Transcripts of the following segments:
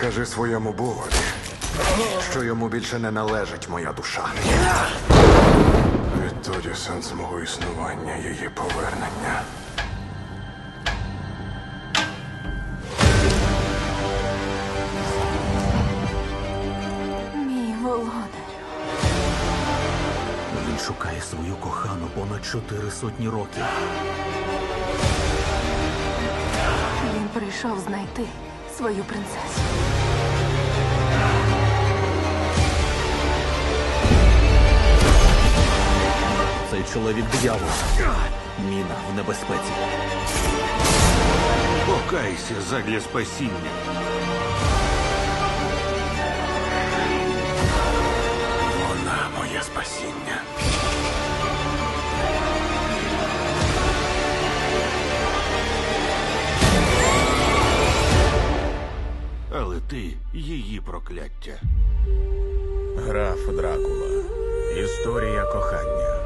Скажи своєму богові, що йому більше не належить моя душа. Відтоді сенс мого існування її повернення. Мій володар. Він шукає свою кохану понад чотири сотні років. Він прийшов знайти свою принцесу. Цей чоловік диявол. Міна в небезпеці. Покайся задля спасіння. Але ти її прокляття. Граф Дракула. Історія кохання.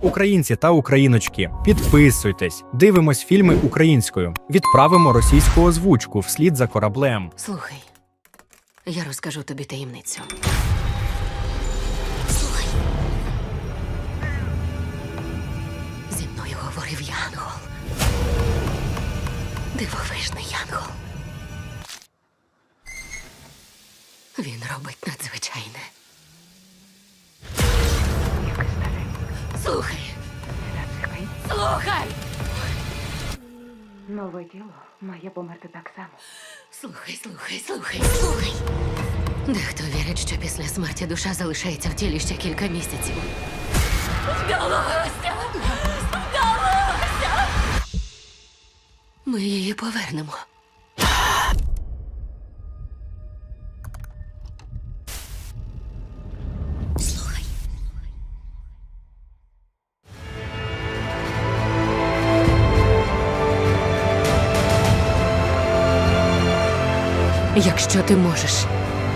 Українці та україночки, підписуйтесь, дивимось фільми українською, відправимо російську озвучку вслід за кораблем. Слухай, я розкажу тобі таємницю. Слухай. Зі мною говорив Янгол. Дивовижний Янгол. Він робить надзвичайне. Слухай. Слухай! Нове тіло має померти так само. Слухай, слухай, слухай, слухай. Дехто вірить, що після смерті душа залишається в тілі ще кілька місяців. Вдалося! Вдалося! Ми її повернемо. Якщо ти можеш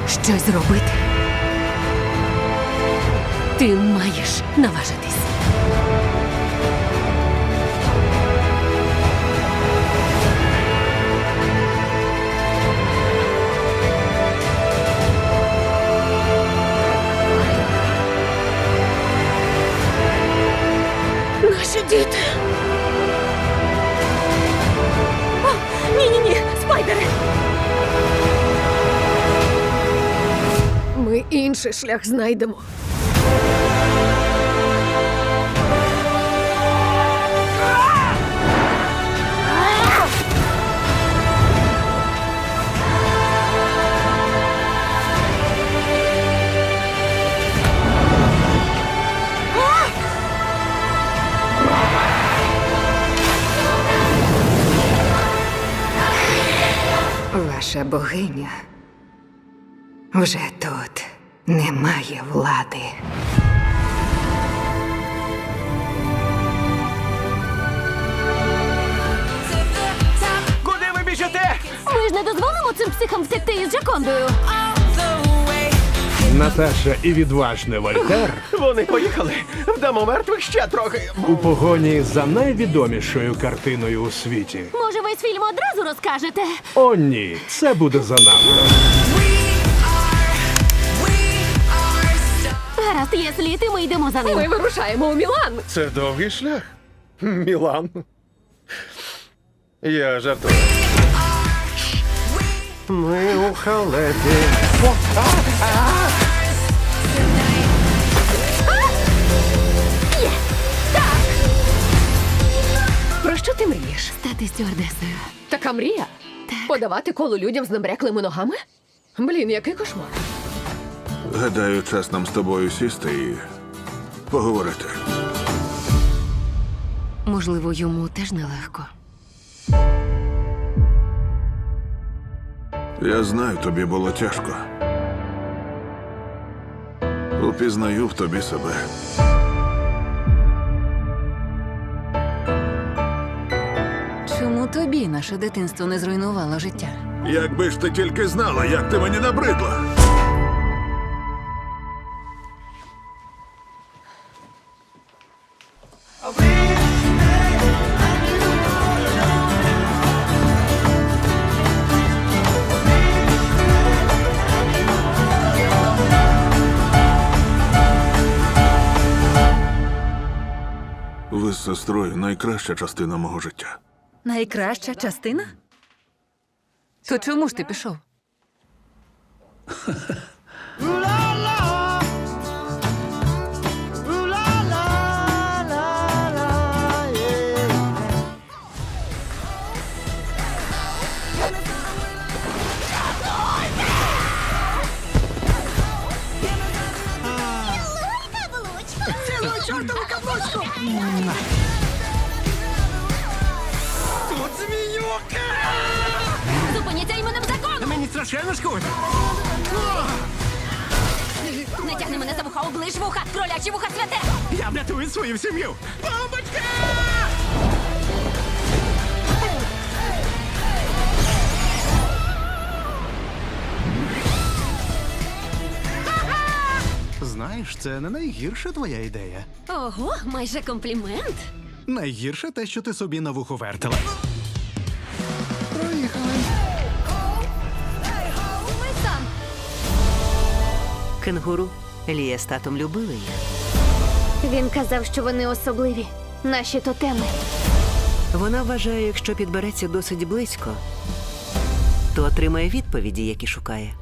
щось зробити, ти маєш наважитись. Наші діти. О, ні-ні-ні, спайдери. Інший шлях знайдемо. Ваша богиня вже тут немає влади. Куди ви біжите? Ми ж не дозволимо цим психам втекти із Джакондою. Наташа і відважний Вольтер Вони поїхали. Вдамо мертвих ще трохи. у погоні за найвідомішою картиною у світі. Може, весь фільм одразу розкажете? О, ні, це буде занадто. Гаразд, є слід, і ми йдемо за ним. Ми вирушаємо у Мілан. Це довгий шлях. Мілан. Я жартую. Ми у халепі. Про що ти мрієш? Стати стюардесою. Така мрія? Подавати коло людям з набряклими ногами? Блін, який кошмар. Гадаю, час нам з тобою сісти і поговорити. Можливо, йому теж нелегко. Я знаю, тобі було тяжко. Упізнаю в тобі себе. Чому тобі наше дитинство не зруйнувало життя? Якби ж ти тільки знала, як ти мені набридла. Сестрою найкраща частина мого життя. Найкраща частина? То чому ж ти пішов? Мені страшенно. Не тягни мене за вуха, оближ вуха! Кролячі вуха святе! Я врятую свою сім'ю. Бомбочка! Знаєш, це не найгірша твоя ідея. Ого, майже комплімент. Найгірше те, що ти собі на вухо вертила. Кенгуру. Лія з татом любили їх. Він казав, що вони особливі. Наші тотеми. Вона вважає, якщо підбереться досить близько, то отримає відповіді, які шукає.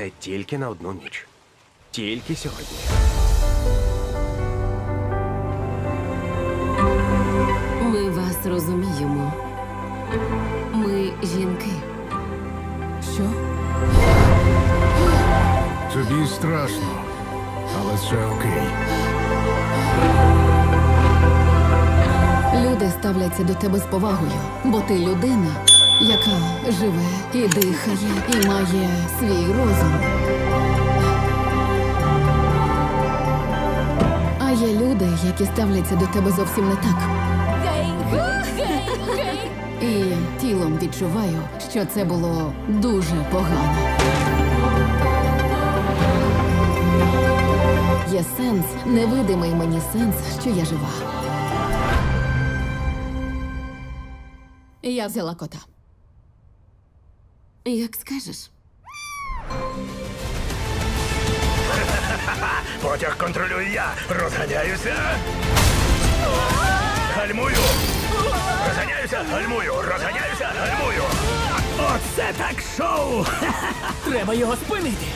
Це тільки на одну ніч. Тільки сьогодні. Ми вас розуміємо. Ми жінки. Що? Тобі страшно, але це окей. Люди ставляться до тебе з повагою, бо ти людина, живе і дихає, і має свій розум. А є люди, які ставляться до тебе зовсім не так. І тілом відчуваю, що це було дуже погано. Є сенс, невидимий мені сенс, що я жива. Я взяла кота. Як скажеш. Потяг контролюю я. Розганяюся. Гальмую. Розганяюся, гальмую, розганяюся, гальмую. Оце так шоу! Треба його спинити.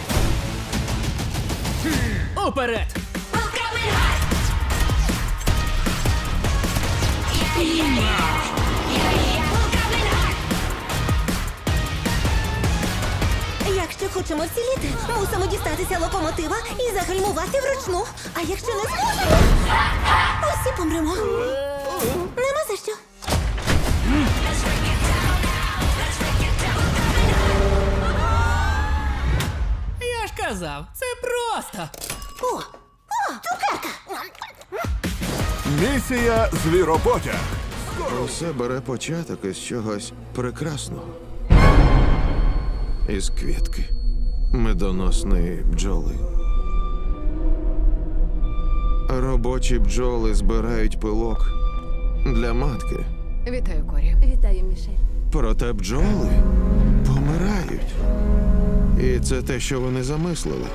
Уперед! Якщо хочемо вціліти, мусимо дістатися локомотива і загальмувати вручну. А якщо не зможемо, усі помремо. Нема за що. Я ж казав, це просто. О, о, цукерка! Місія звіропотяг. Усе бере початок із чогось прекрасного. Із квітки медоносної бджоли. Робочі бджоли збирають пилок для матки. Вітаю, Корі. Вітаю, Мішель. Проте бджоли помирають. І це те, що вони замислили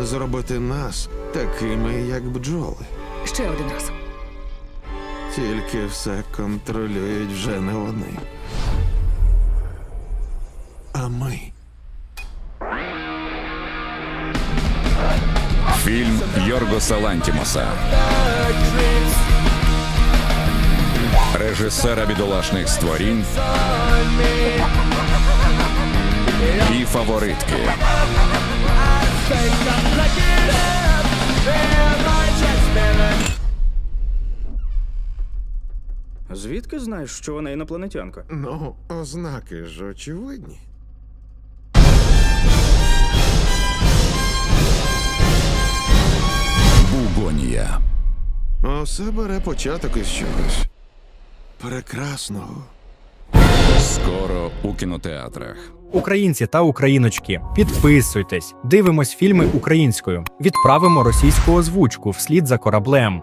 зробити нас такими, як бджоли. Ще один раз. Тільки все контролюють вже не вони. А ми. Фільм Йоргоса Лантімоса. Режисера бідолашних створінь і фаворитки. Звідки знаєш, що вона інопланетянка? Ну, ознаки ж очевидні. Бугонія. Усе бере початок із чогось прекрасного. Скоро у кінотеатрах. Українці та україночки, підписуйтесь, дивимось фільми українською, відправимо російську озвучку вслід за кораблем.